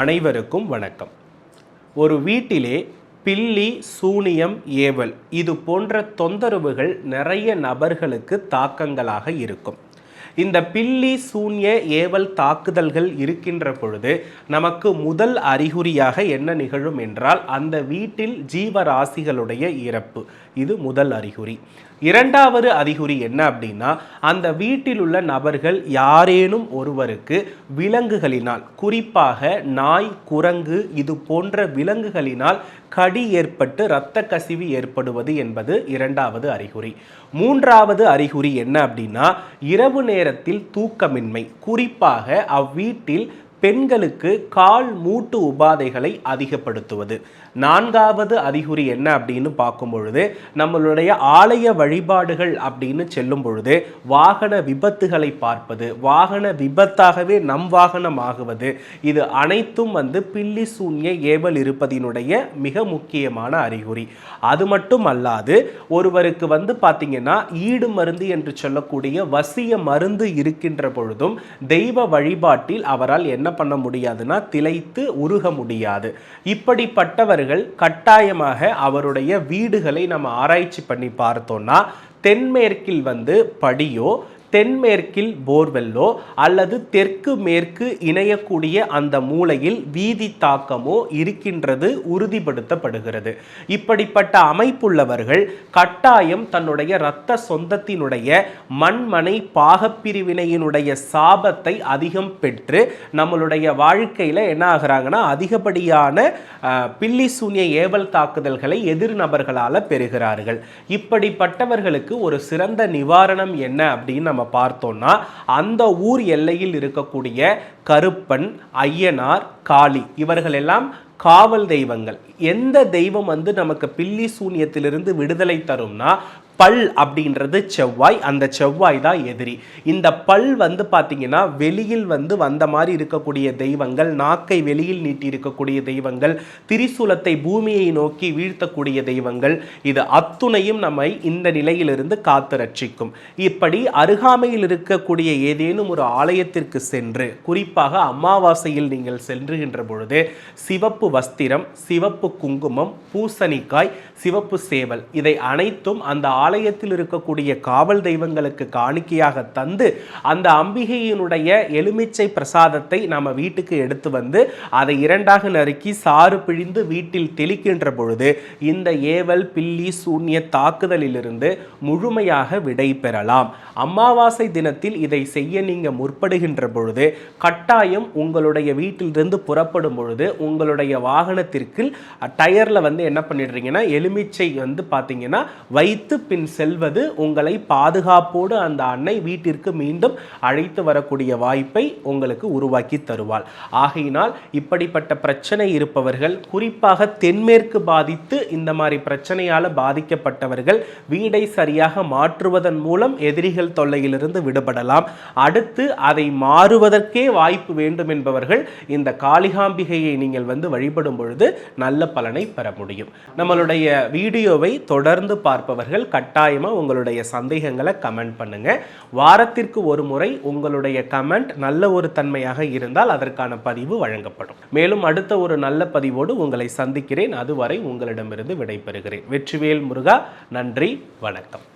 அனைவருக்கும் வணக்கம். ஒரு வீட்டிலே பில்லி சூனியம் ஏவல் இது போன்ற தொந்தரவுகள் நிறைய நபர்களுக்கு தாக்கங்களாக இருக்கும். இந்த பில்லி சூன்ய ஏவல் தாக்குதல்கள் இருக்கின்ற பொழுது நமக்கு முதல் அறிகுறியாக என்ன நிகழும் என்றால் அந்த வீட்டில் ஜீவராசிகளுடைய இறப்பு. இது முதல் அறிகுறி. இரண்டாவது அறிகுறி என்ன அப்படின்னா அந்த வீட்டில் உள்ள நபர்கள் யாரேனும் ஒருவருக்கு விலங்குகளினால் குறிப்பாக நாய் குரங்கு இது போன்ற விலங்குகளினால் கடி ஏற்பட்டு இரத்த கசிவு ஏற்படுவது என்பது இரண்டாவது அறிகுறி. மூன்றாவது அறிகுறி என்ன அப்படின்னா இரவு நேரத்தில் தூக்கமின்மை குறிப்பாக அவ்வீட்டில் பெண்களுக்கு கால் மூட்டு உபாதைகளை அதிகப்படுத்துவது. நான்காவது அறிகுறி என்ன அப்படின்னு பார்க்கும் பொழுது நம்மளுடைய ஆலய வழிபாடுகள் அப்படின்னு செல்லும் பொழுது வாகன விபத்துகளை பார்ப்பது வாகன விபத்தாகவே நம் வாகனம் ஆகுவது இது அனைத்தும் வந்து பில்லி சூன்ய ஏவல் இருப்பதினுடைய மிக முக்கியமான அறிகுறி. அது மட்டும் அல்லாது ஒருவருக்கு வந்து பார்த்தீங்கன்னா ஈடு மருந்து என்று சொல்லக்கூடிய வசிய மருந்து இருக்கின்ற பொழுதும் தெய்வ வழிபாட்டில் அவரால் என்ன பண்ண முடியாதுன்னா திளைத்து உருக முடியாது. இப்படிப்பட்டவர்கள் கட்டாயமாக அவருடைய வீடுகளை நம்ம ஆராய்ச்சி பண்ணி பார்த்தோம்னா தென்மேற்கில் வந்து படியோ தென்மேற்கில் போர்வெல்லோ அல்லது தெற்கு மேற்கு இணையக்கூடிய அந்த மூலையில் வீதி தாக்கமோ இருக்கின்றது உறுதிப்படுத்தப்படுகிறது. இப்படிப்பட்ட அமைப்புள்ளவர்கள் கட்டாயம் தன்னுடைய இரத்த சொந்தத்தினுடைய மண்மனை பாகப்பிரிவினையினுடைய சாபத்தை அதிகம் பெற்று நம்மளுடைய வாழ்க்கையில் என்ன ஆகிறாங்கன்னா அதிகப்படியான பில்லி சூன்ய ஏவல் தாக்குதல்களை எதிர் நபர்களால் பெறுகிறார்கள். இப்படிப்பட்டவர்களுக்கு ஒரு சிறந்த நிவாரணம் என்ன அப்படின்னு நம்ம பார்த்தோம்னா அந்த ஊர் எல்லையில் இருக்கக்கூடிய கருப்பன் ஐயனார் காளி இவர்கள் எல்லாம் காவல் தெய்வங்கள். எந்த தெய்வம் வந்து நமக்கு பில்லி சூன்யத்திலிருந்து விடுதலை தரும்னா பல் அப்படின்றது செவ்வாய் அந்த செவ்வாய் தான் எதிரி. இந்த பல் வந்து பார்த்தீங்கன்னா வெளியில் வந்து வந்த மாதிரி இருக்கக்கூடிய தெய்வங்கள் நாக்கை வெளியில் நீட்டி இருக்கக்கூடிய தெய்வங்கள் திரிசூலத்தை பூமியை நோக்கி வீழ்த்தக்கூடிய தெய்வங்கள் இது அத்துணையும் நம்மை இந்த நிலையிலிருந்து காத்து ரட்சிக்கும் இப்படி அருகாமையில் இருக்கக்கூடிய ஏதேனும் ஒரு ஆலயத்திற்கு சென்று குறிப்பாக அமாவாசையில் நீங்கள் சென்றுகின்ற பொழுது சிவப்பு வஸ்திரம் சிவப்பு குங்குமம் பூசணிக்காய் சிவப்பு சேவல் இதை அனைத்தும் அந்த ஆலயத்தில் இருக்கக்கூடிய காவல் தெய்வங்களுக்கு காணிக்கையாக தந்து அந்த அம்பிகையினுடைய எலுமிச்சை பிரசாதத்தை நம்ம வீட்டுக்கு எடுத்து வந்து அதை இரண்டாக நறுக்கி சாறு பிழிந்து வீட்டில் தெளிக்கின்ற பொழுது இந்த ஏவல் பில்லி சூன்ய தாக்குதலிலிருந்து முழுமையாக விடை பெறலாம். அமாவாசை தினத்தில் இதை செய்ய நீங்க முற்படுகின்ற பொழுது கட்டாயம் உங்களுடைய வீட்டிலிருந்து புறப்படும் பொழுது உங்களுடைய வாகனத்திற்கு டயர்ல வந்து என்ன பண்ணிடுறீங்கன்னா எலுமிச்சை வந்து பார்த்தீங்கன்னா வைத்து பின் செல்வது உங்களை பாதுகாப்போடு அந்த அன்னை வீட்டிற்கு மீண்டும் அழைத்து வரக்கூடிய வாய்ப்பை உங்களுக்கு உருவாக்கி தருவாள். ஆகையினால் இப்படிப்பட்ட பிரச்சனை இருப்பவர்கள் குறிப்பாக தென்மேற்கு பாதித்து இந்த மாதிரி பிரச்சனையால் பாதிக்கப்பட்டவர்கள் வீடை சரியாக மாற்றுவதன் மூலம் எதிரிகள் தொல்லையிலிருந்து விடுபடலாம். அடுத்து அதை மாறுவதற்கே வாய்ப்பு வேண்டும் என்பவர்கள் இந்த காளிகாம்பிகையை நீங்கள் வந்து வழிபடும் பொழுது நல்ல பலனை பெற முடியும். நம்மளுடைய வீடியோவை தொடர்ந்து பார்ப்பவர்கள் கட்டாயமாக உங்களுடைய சந்தேகங்களை கமெண்ட் பண்ணுங்கள் வாரத்திற்கு ஒரு முறை உங்களுடைய கமெண்ட் நல்ல ஒரு தன்மையாக இருந்தால் அதற்கான பதிவு வழங்கப்படும். மேலும் அடுத்த ஒரு நல்ல பதிவோடு உங்களை சந்திக்கிறேன். அதுவரை உங்களிடமிருந்து விடைபெறுகிறேன். வெற்றிவேல் முருகா நன்றி வணக்கம்.